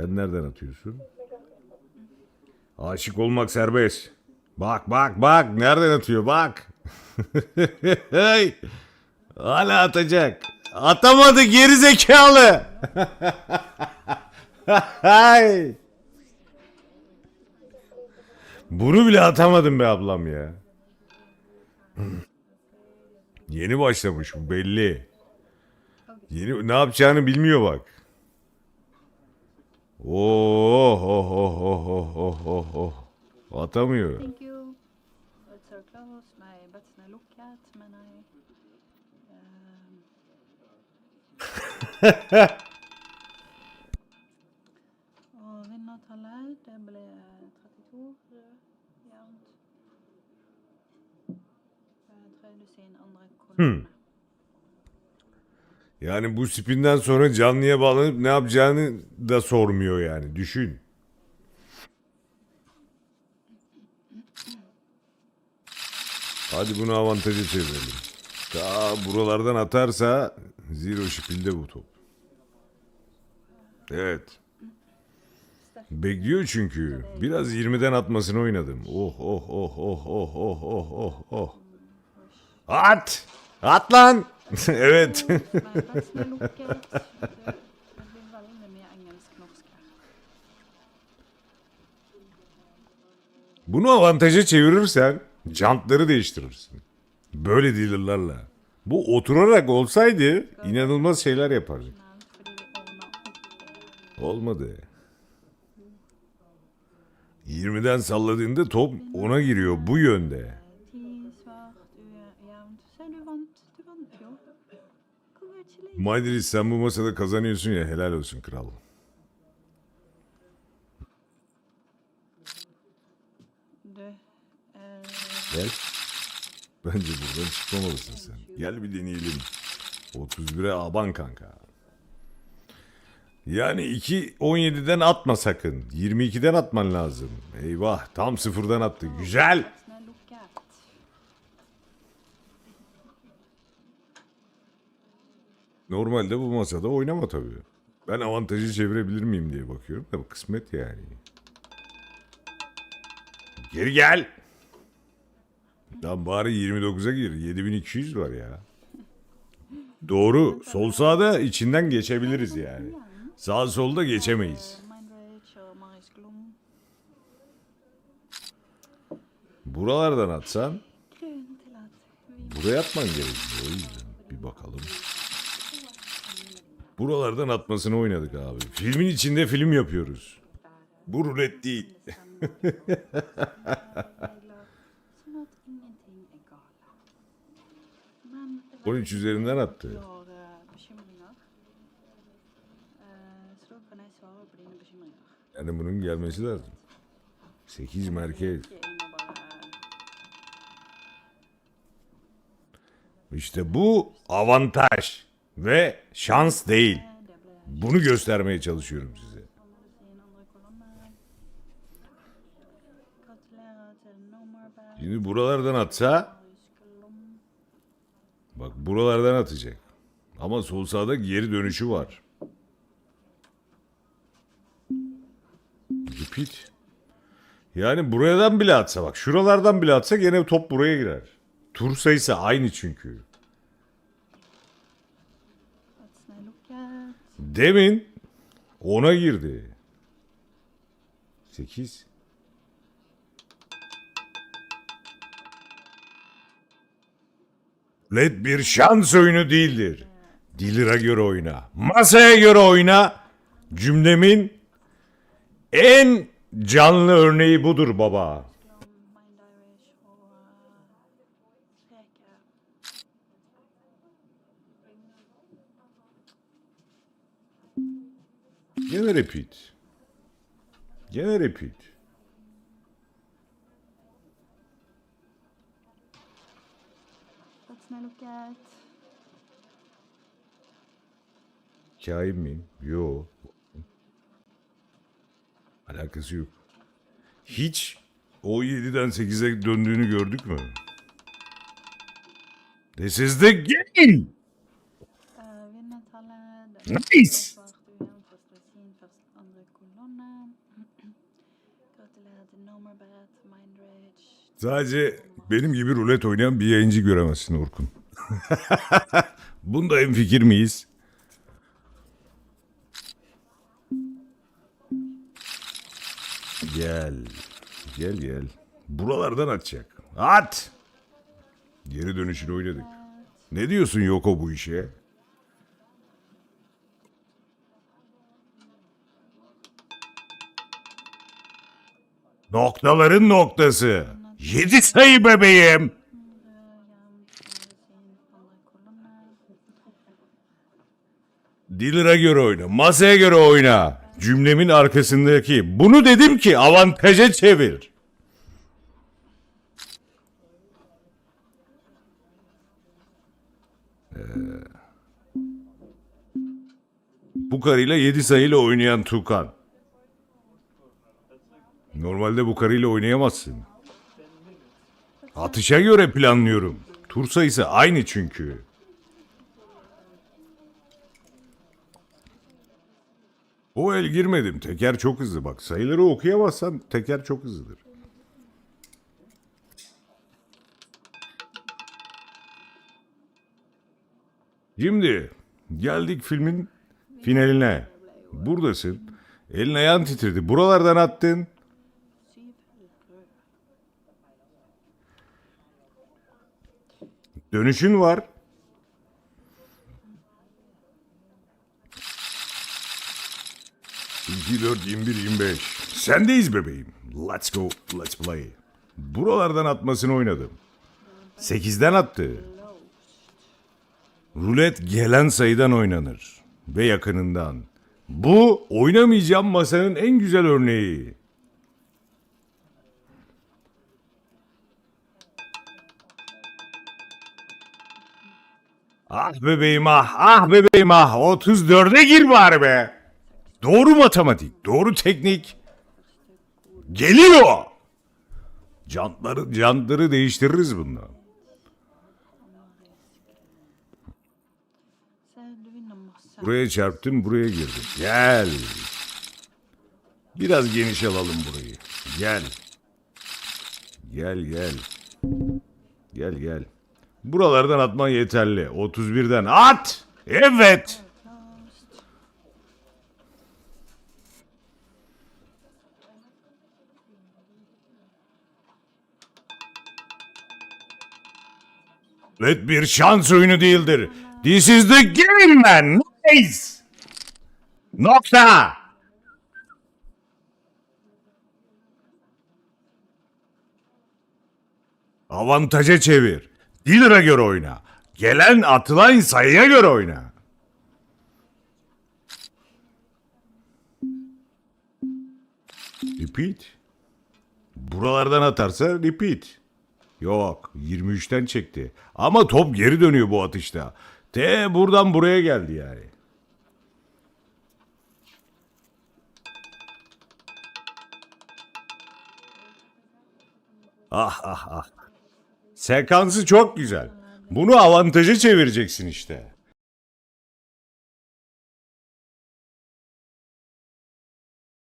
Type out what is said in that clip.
Sen nereden atıyorsun? Aşık olmak serbest. Bak bak bak nereden atıyor bak. hey. Hala atacak. Atamadı geri zekalı. Hay. Bunu bile atamadım be ablam ya. Yeni başlamış bu belli. Yeni ne yapacağını bilmiyor bak. Oh oh oh oh oh oh oh oh. you? Thank you. It's so close. My button look at, men I... ehm. Og vinnertallet, det ble 32 jevnt. Eh, Tredje sin andre kolonne. Yani bu spinden sonra canlıya bağlanıp ne yapacağını da sormuyor yani. Düşün. Hadi bunu avantaja çevirelim. Ta buralardan atarsa zero şipilde bu top. Evet. Bekliyor çünkü. Biraz 20'den atmasını oynadım. Oh oh oh oh oh oh oh oh oh. At! At lan! evet. Bunu avantaja çevirirsen jantları değiştirirsin. Böyle dealerlarla. Bu oturarak olsaydı inanılmaz şeyler yapardık. Olmadı. 20'den salladığında top ona giriyor bu yönde. Maydris sen bu masada kazanıyorsun ya helal olsun kral. Eh, Gel. Bence buradan çıkmamalısın sen. Gel bir deneyelim. 31'e aban kanka. Yani 2 17'den atma sakın. 22'den atman lazım. Eyvah tam sıfırdan attı. Güzel. Normalde bu masada oynama tabii. Ben avantajı çevirebilir miyim diye bakıyorum da kısmet yani. Geri gel. Lan bari 29'a gir. 7200 var ya. Doğru. Sol sağda içinden geçebiliriz yani. Sağ solda geçemeyiz. Buralardan atsan buraya atman gerekiyor. O yüzden bir bakalım. Buralardan atmasını oynadık abi. Filmin içinde film yapıyoruz. Bu rulet değil. On üç üzerinden attı. Yani bunun gelmesi lazım. Sekiz merkez. İşte bu avantaj ve şans değil. Bunu göstermeye çalışıyorum size. Şimdi buralardan atsa bak buralardan atacak. Ama sol sağda geri dönüşü var. Repeat. Yani buradan bile atsa bak şuralardan bile atsa gene top buraya girer. Tur sayısı aynı çünkü. Demin ona girdi. 8. Led bir şans oyunu değildir. Dilira göre oyna. Masaya göre oyna. Cümlemin en canlı örneği budur baba. Gene repeat. Gene repeat. Kain miyim? Yo. Alakası yok. Hiç o 7'den 8'e döndüğünü gördük mü? This is the game. Er Nice! Sadece benim gibi rulet oynayan bir yayıncı göremezsin Orkun. Bunda en fikir miyiz? Gel. Gel gel. Buralardan atacak. At! Geri dönüşünü oynadık. Ne diyorsun Yoko bu işe? Noktaların noktası. Yedi sayı bebeğim. Dealer'a göre oyna, masaya göre oyna. Cümlemin arkasındaki bunu dedim ki avantaja çevir. Ee, bu karıyla 7 sayıyla oynayan Tukan. Normalde bu karıyla oynayamazsın. Atışa göre planlıyorum. Tur sayısı aynı çünkü. O el girmedim. Teker çok hızlı bak. Sayıları okuyamazsan teker çok hızlıdır. Şimdi geldik filmin finaline. Buradasın. Elin ayağın titredi. Buralardan attın. Dönüşün var. İki, dört, yirmi bir, yirmi beş. Sendeyiz bebeğim. Let's go, let's play. Buralardan atmasını oynadım. Sekizden attı. Rulet gelen sayıdan oynanır. Ve yakınından. Bu oynamayacağım masanın en güzel örneği. Ah bebeğim ah, ah bebeğim ah. 34'e gir bari be. Doğru matematik, doğru teknik. Geliyor. Jantları, jantları değiştiririz massa. Buraya çarptın, buraya girdin. Gel. Biraz geniş alalım burayı. Gel. Gel gel. Gel gel. Buralardan atman yeterli. 31'den at. Evet. Evet bir şans oyunu değildir. This is the game man. Nice. Nokta. Avantaja çevir. Dealer'a göre oyna. Gelen atılan sayıya göre oyna. Repeat. Buralardan atarsa repeat. Yok 23'ten çekti. Ama top geri dönüyor bu atışta. T buradan buraya geldi yani. Ah ah ah. Sekansı çok güzel. Bunu avantaja çevireceksin işte.